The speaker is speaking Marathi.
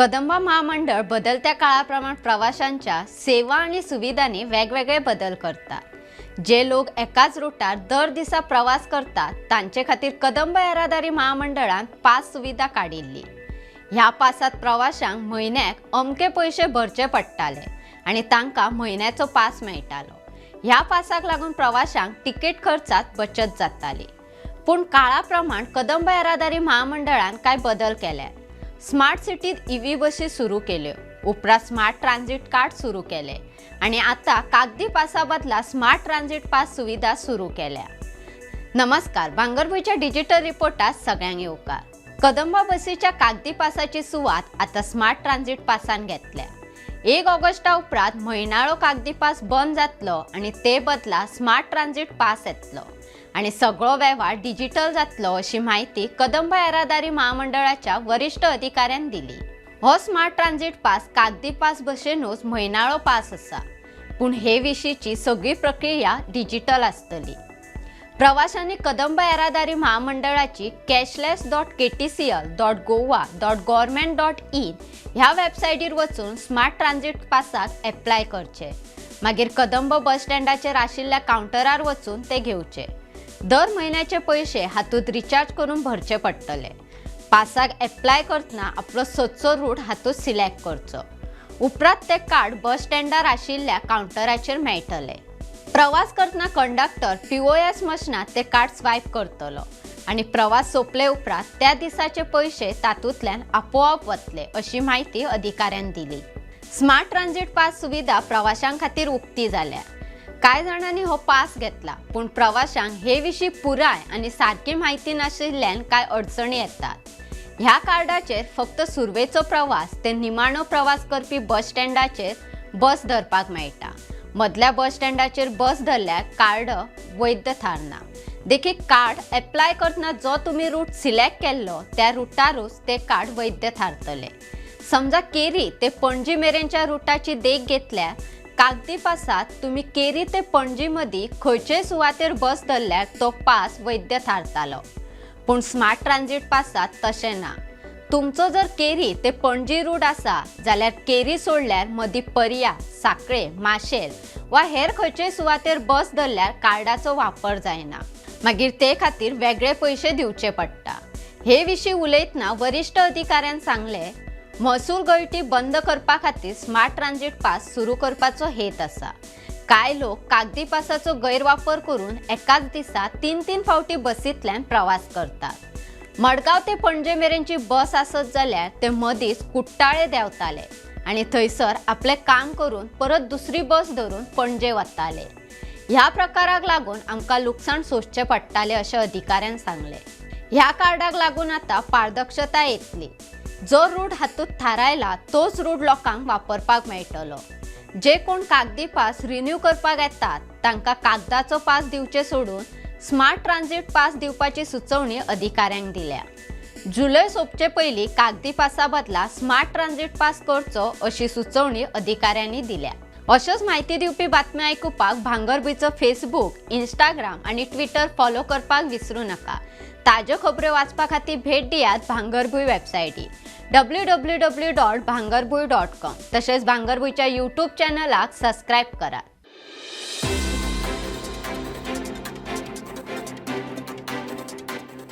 कदंबा महामंडळ बदलत्या काळाप्रमाणे प्रवाशांच्या सेवा आणि सुविधांनी वेगवेगळे बदल करतात. जे लोक एकाच रुटार दर दिसा प्रवास करतात तांचे खातीर कदंबा येरादारी महामंडळान पास सुविधा काडिल्ली ह्या पासात प्रवाशांक म्हयन्याक अमके पयशे भरचे पडटाले आनी तांकां म्हयन्याचो पास मेळटालो. ह्या पासाक लागून प्रवाशांक तिकेट खर्चात बचत जाताली. पूण काळा प्रमाण कदंबा येरादारी महामंडळान कांय बदल केल्यात? स्मार्ट सिटीत ईव्ही बसी सुरू केल्यो उपरांत स्मार्ट ट्रान्झिट कार्ड सुरू केले. आणि आता कागदी पासा बदला स्मार्ट ट्रान्झिट पास सुविधा सुरू केल्या. नमस्कार भांगरभूयच्या डिजिटल रिपोर्टात सगळ्यांक येवकार कदंबा बसीच्या कागदी पासाची सुवात आता स्मार्ट ट्रान्झिट पासान घेतल्या. एक ऑगस्टा उपरांत म्हयनाळो कागदी पास बंद जातलो आणि ते बदला स्मार्ट ट्रान्झिट पास येतलो. आणि सगळो वेव्हार डिजिटल जातलो अशी माहिती कदंबा येरादारी महामंडळाच्या वरिष्ठ अधिकाऱ्यान दिली. हो स्मार्ट ट्रान्झिट पास कागदी पास भशेनूच म्हयनाळो पास आसा पूण हे विशींची सगळी प्रक्रिया डिजिटल आसतली प्रवाशांनी कदंब येरादारी महामंडळाची cashless dot K T C L dot Goa dot government dot in ह्या वेबसायटीर वचून स्मार्ट ट्रान्झिट पासाक एप्लाय करचे. मागीर कदंब बस स्टँडाचेर आशिल्ल्या कावंटरार वचून ते घेवचे. दर म्हयन्याचे पयशे हातूंत रिचार्ज करून भरचे पडटले पासाक एप्लाय करतना आपलो सदचो रूट हातूंत सिलेक्ट करचो. उपरांत ते कार्ड बस स्टँडार आशिल्ल्या कावंटराचेर मेळटले. प्रवास करतना कंडक्टर पीओएस मशिनात ते कार्ड स्वायप करतलो. आणि प्रवास सोंपले उपरांत त्या दिसाचे पयशे तातूंतल्यान आपोआप वतले अशी माहिती अधिकाऱ्यान दिली. स्मार्ट ट्रान्झिट पास सुविधा प्रवाशां खातीर उक्ती जाल्या. कांय जाणांनी हो पास घेतला? पूण प्रवाशांक हे विशीं पुराय आनी सारकी म्हायती नाशिल्ल्यान कांय अडचणी येतात? ह्या कार्डाचेर फक्त सुरवेचो प्रवास ते निमाणो प्रवास करपी बस स्टँडाचेर बस धरपाक मेळटा. मदल्या बस स्टँडाचेर बस धरल्यार कार्ड वैध थारना. देखीक कार्ड एप्लाय करतना जो तुमी रूट सिलेक्ट केल्लो त्या रुटारूच ते कार्ड वैध थारतले. समजा केरी ते पणजी मेरेनच्या रुटाची देख घेतल्यार कागदी पासात तुम्ही केरी ते पणजी मदीं खंयचेय सुवातेर बस धरल्यार तो पास वैद्य थारतालो पूण स्मार्ट ट्रान्झिट पासात तशें ना. तुमचो जर केरी ते पणजी रूट आसा जाल्यार केरी सोडल्यार मदीं पर्या साकळे माशेल वा हेर खंयचेय सुवातेर बस धरल्यार कार्डाचो वापर जायना. मागीर ते खातीर वेगळे पयशे दिवचे पडटा. हे विशीं उलयतना वरिश्ठ अधिकाऱ्यान सांगले महसूल गळटी बंद करपा खातीर स्मार्ट ट्रान्झिट पास सुरू करपाचो हेत आसा. कांय लोक कागदी पासाचो गैरवापर करून एकाच दिसा तीन तीन फावटी बसींतल्यान प्रवास करतात. मडगांव ते पणजे मेरेनची बस आसत जाल्यार ते मदींच कुट्टाळे देंवताले आनी थंयसर आपलें काम करून परत दुसरी बस धरून पणजे वताले. ह्या प्रकाराक लागून आमकां लुकसाण सोंसचें पडटालें अशें अधिकाऱ्यान सांगलें. ह्या कार्डाक लागून आतां पारदर्शकता येतली. जो रूट हातूंत थारायला तोच रूट लोकांक वापरपाक मेळटलो. जे कोण कागदी पास रिन्यू करपाक येतात तांकां कागदाचो पास दिवचे सोडून स्मार्ट ट्रान्झिट पास दिवपाची सुचोवणी अधिकाऱ्यांक दिल्या. जुलय सोंपचे पयलीं कागदी पासा बदला स्मार्ट ट्रान्झिट पास करचो अशी सुचोवणी अधिकाऱ्यांनी दिल्या. अश्योच म्हायती दिवपी बातम्यो आयकुपाक भांगरभूंयचो फेसबूक इंस्टाग्राम आनी ट्विटर फॉलो करपाक विसरूं नाका. ताज्यो खबऱ्यो वाचपा खातीर भेट दियात Bhangarbhuin वेबसायटी W W W dot Bhangarbhui dot com तसेच भांगरभुईच्या यूट्यूब चॅनलाक सबस्क्राईब करा.